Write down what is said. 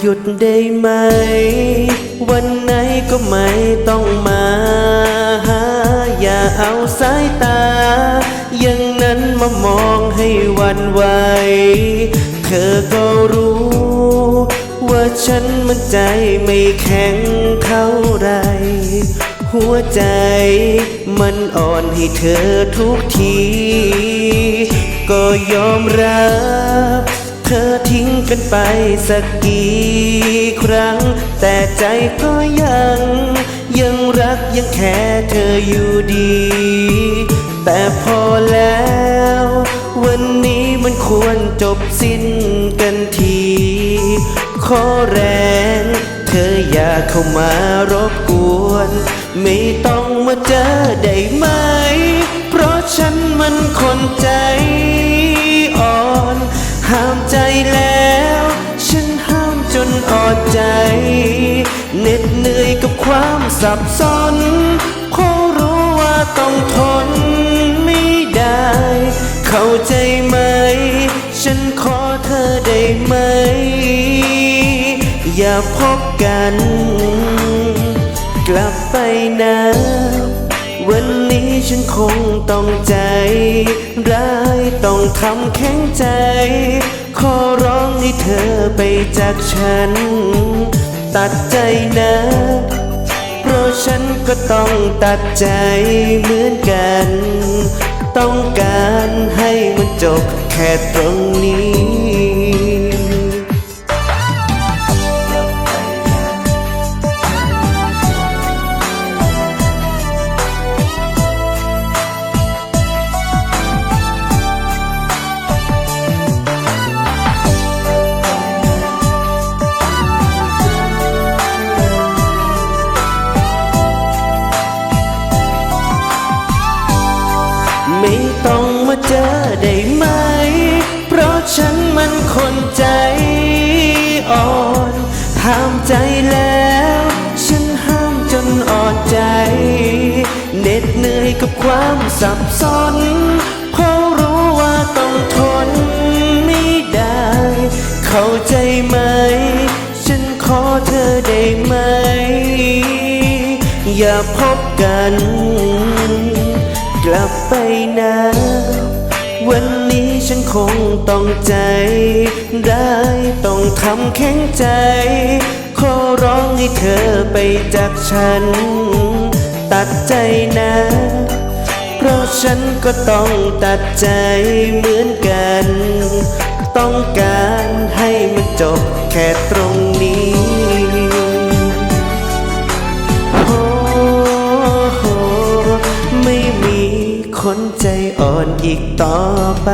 หยุดได้ไหม วันไหนก็ไม่ต้องมาหาอย่าเอาสายตา อย่างนั้นมามองให้วันไหว เธอก็รู้ ว่าฉันมันใจไม่แข็งเท่าไร หัวใจมันอ่อนให้เธอทุกที ก็ยอมรับ เธอทิ้งกันไปสักกี่ครั้ง แต่ใจก็ยัง ยังรักยังแค่เธออยู่ดี แต่พอแล้ว วันนี้มันควรจบสิ้นกันที ขอแรง เธออย่าเข้ามารบกวน ไม่ต้องมาเจอได้ไหม เพราะฉันมันคนใจ ใจเหน็ดเหนื่อยกับความสับสนเพราะรู้ว่าต้องทนไม่ได้ เข้าใจไหม ฉันขอเธอได้ไหม อย่าพบกัน กลับไปนะ วันนี้ฉันคงต้องใจ ทำแข็งใจ ขอร้องให้เธอไปจากฉัน ตัดใจนะ เพราะฉันก็ต้องตัดใจเหมือนกัน ต้องการให้มันจบแค่ตรงนี้ มาเจอได้ไหม เพราะฉันมันคนใจอ่อนห้ามใจแล้ว ฉันห้ามจนอ่อนใจ เหน็ดเหนื่อยกับความสับสนเพราะรู้ว่าต้องทนไม่ได้ เข้าใจไหม ฉันขอเธอได้ไหม อย่าพบกัน กลับไปนะ วันนี้ฉันคงต้องใจ ได้ต้องทำแข็งใจ ขอร้องให้เธอไปจากฉัน ตัดใจนะ เพราะฉันก็ต้องตัดใจเหมือนกัน ต้องการให้มันจบแค่ตรงนี้ คนใจอ่อนอีกต่อไป